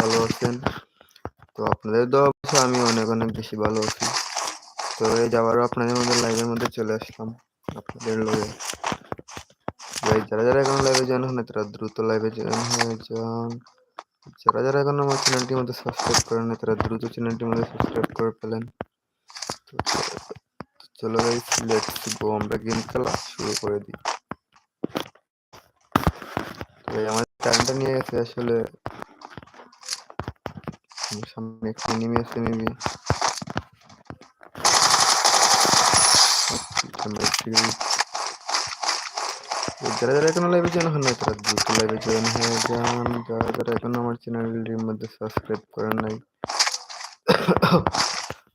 ভালো আছেন? তো আপনাদের দোয়া আমি অনেক অনেক বেশি ভালো আছি। তো এই যাওয়ারও আপনাদের মধ্যে লাইভের মধ্যে চলে আসলাম, আপনাদের ভাই যারা যারা এখন লাইভে জয়েন হন তারা দ্রুত লাইভে জয়েন হয়ে যান। যারা যারা এখন আমার চ্যানেলটির মধ্যে সাবস্ক্রাইব করেন না তারা দ্রুত চ্যানেলটির মধ্যে সাবস্ক্রাইব করে ফেলেন। চলো গাইস লেটস গো আমরা গেম খেলা শুরু করে দিই। তো আমার টাইমটা নিয়ে গেছে আসলে সামনে একটু এনিমি আছে মেবি যারা যারা এখনও লাইভে জয়েন হন নাই তারা দ্রুত লাইভে জয়েন হয়ে যারা যারা এখনও আমার চ্যানেলটির মধ্যে সাবস্ক্রাইব করেন নাই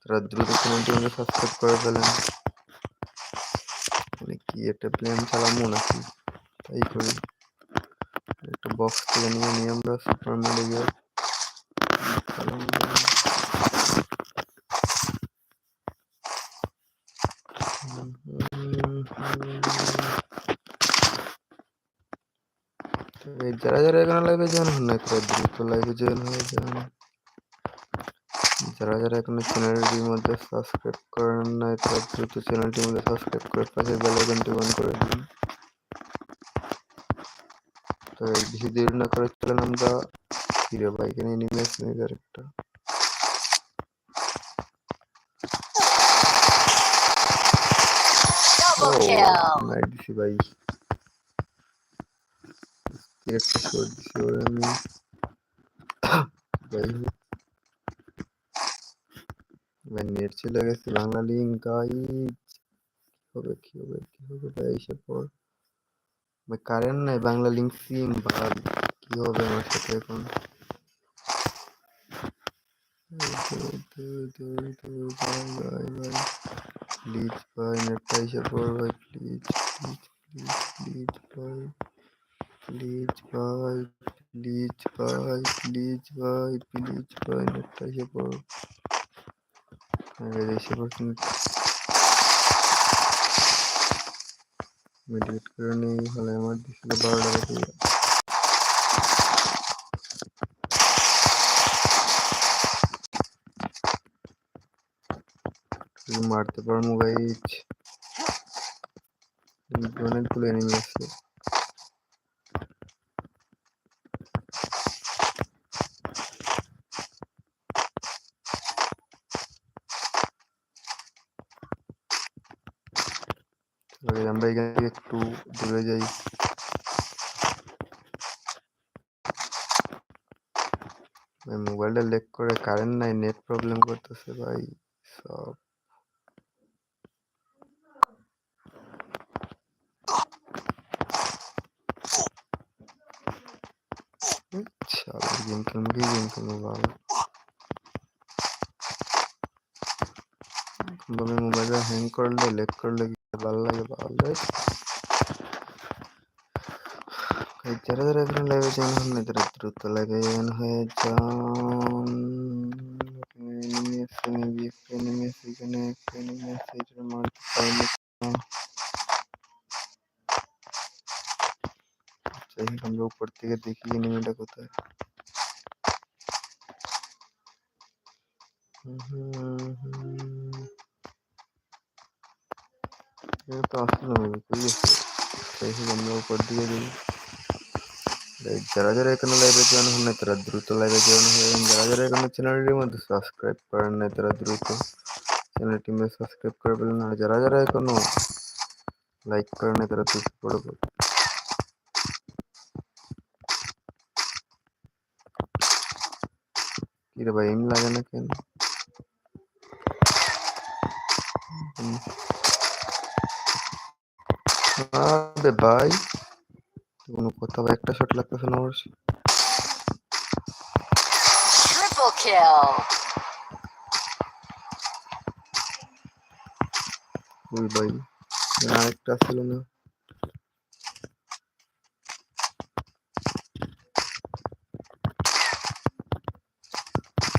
তারা দ্রুত চ্যানেলটির মধ্যে সাবস্ক্রাইব করে ফেলেন মানে কি একটা প্ল্যান চালামো নাকি তাই করি একটা বক্স থেকে নিয়ে আমরা সুপার মেরে যারা যারা এখানে লাইভে জয়েন হন না তারা দ্রুত লাইভে জয়েন হয়ে যান। যারা যারা এখনও চ্যানেলটির মধ্যে সাবস্ক্রাইব করেন নাই তারা দ্রুত চ্যানেলটির মধ্যে সাবস্ক্রাইব করে পাশে বেল আইকনটি অন করে দিন। তো বেশি দেরি না করে চলেন আমরা হিরো বাইকে নিয়ে নেমে আসছি একটা Double kill. নাইট দিছি ভাই Yaklaşık bir şey öğrenmiyorum. मैं नेट से लगे सिलाना लिंक गाइस होगा की होगा की होगा भाई सब और मैं कारण नहीं बांग्ला लिंक सीम बाद की होगा मैं सकते कौन प्लीज़ भाई नेट का सब और भाई प्लीज़ प्लीज़ प्लीज़ प्लीज़ भाई প্লিজ ভাই প্লিজ ভাই প্লিজ ভাই প্লিজ ভাই নেটটা এসে পর এসে কিন্তু মেডিকেট করে নেই হলে আমার দিছিল বারো টাকা দিয়ে মারতে পারব গাইজ অনেকগুলো এনিমি আছে এবার আমরা এখান থেকে একটু দূরে যাই। মোবাইলটা লেক করে কারেন্ট নাই নেট প্রবলেম করতেছে ভাই, সব। শালা গেম খেলব গেম খেলব ভালো। बगल मोबाइल हैंग कर ले लेक कर ले बाल लगे बाल ले। कई जरा जरा इधर लगे जान, हमने इधर इधर तो लगे जान, है जान। Enemy enemy enemy enemy enemy इधर मार पाए सही, हम लोग पढ़ते के देखिए नहीं मिला होता है। हम्म।, हम्म, हम्म, हम्म। ये काफ़ी समय बिल्कुल सही गमला ऊपर दिए गई जरा जरा करना लाइव जीवन हमने तरह द्रुत तो लाइव जीवन है जरा जरा करना चैनल मत तो सब्सक्राइब करने तरह द्रुत तो चैनल टी में सब्सक्राइब कर बोलना जरा जरा करना लाइक करने तरह तुझ पड़ो कि भाई, एम लगे ना क्या? রে ভাই কেন কথা একটা শট লাগতেছে না আমার। Triple kill. ওই ভাই আরেকটা ছিল না।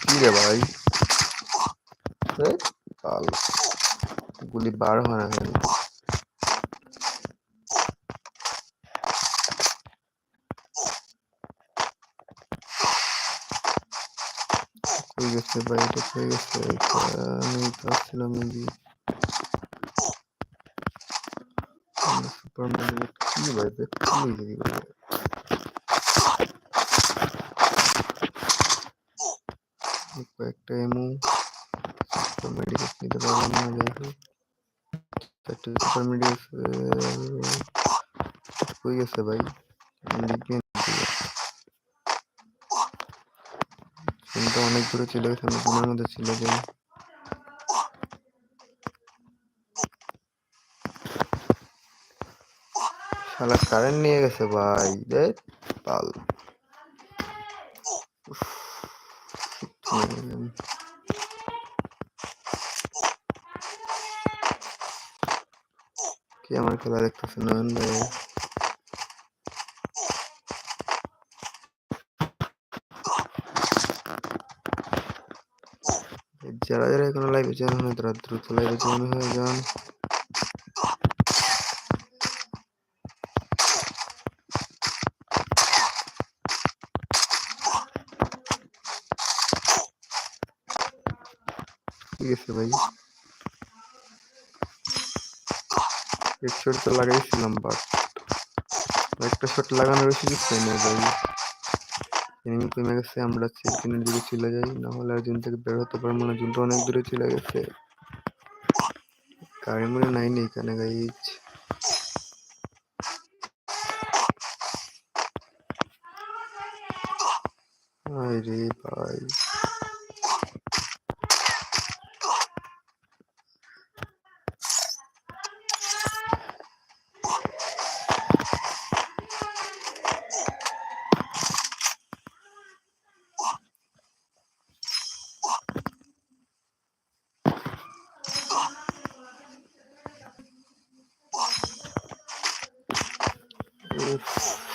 কি রে ভাই কাল গুলি বার হয় না গেছে ভাই এটা কই গেছে এটা আমি তো আসছিলাম নাকি সুপার মার্কেট কি ভাই দেখতে নেই ভাই এই কয়েকটা এমু সুপার মেডিকেট নিতে পারলাম না যাই হোক চারটে সুপার মেডিকেট কই গেছে ভাই লিখে কিন্তু অনেক দূরে চলে গেছে আমি ঘুমের মধ্যে ছিল যাই শালা কারেন্ট নিয়ে গেছে ভাই রে উফ, কি আমার খেলা দেখতেছে নয়ন ভাই? যারা যারা এখনো লাইভে জয়েন হয় তারা দ্রুত লাইভে জয়েন হয়ে যান ঠিক আছে ভাই হেডশট তো লাগাইছিলাম বাট একটা শট লাগানোর সুযোগ পাই না ভাই এনিমি কমে গেছে আমরা চিকেনের দিকে চলে যাই না হলে আর জুন থেকে বের হতে পারব না জুনটা অনেক দূরে চলে গেছে গাড়ি মনে নাই নেই কেন গাইজ আরে ভাই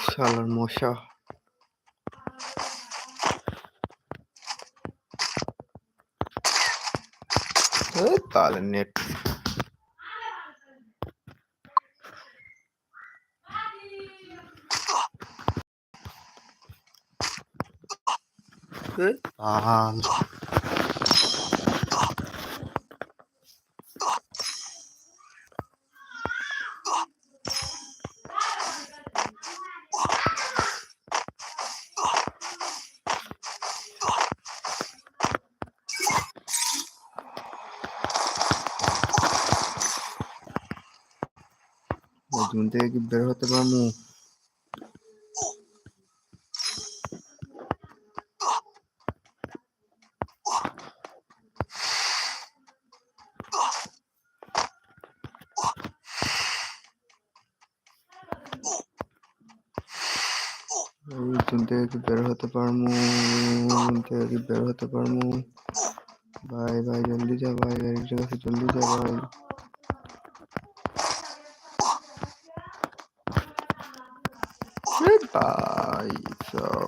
শালার মশা এই তাহলে নেট বাল জুন থেকে কি বের হতে পারব? জুন থেকে বের হতে পারব? থেকে বের হতে পারব? ভাই ভাই, জলদি যা ভাই গাড়িটার কাছে জলদি যা ভাই। Goodbye. So.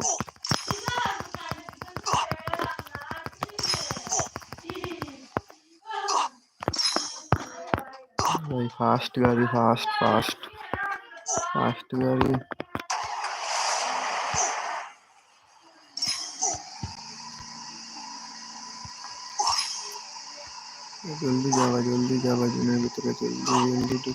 Fast, very fast, fast. Fast, very. जल्दी जावा जल्दी जावा जिन्हें भी तो जल्दी जल्दी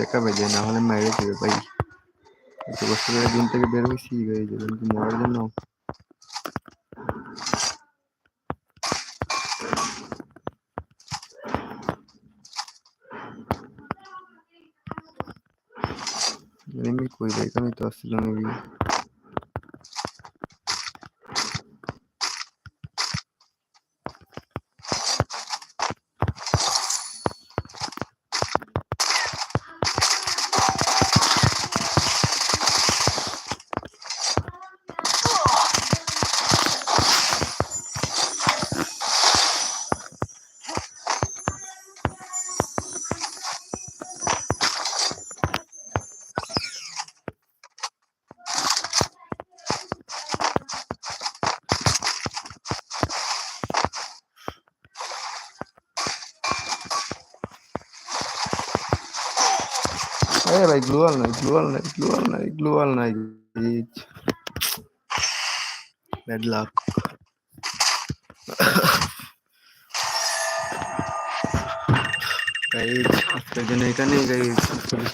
দেখাবে যে না হলে মেরে দেবে ভাই। এত কষ্ট করে দিন থেকে বের হয়েছি গাই যাবেন কি মরার জন্য। কই ভাই আমি তো আসছিলাম এই এ ভাই গ্লোয়াল নাই গ্লোয়াল নাই গ্লোয়াল নাই গ্লোয়াল নাই ব্যাড লাক গাইজ আজকের জন্য এখানেই গাইজ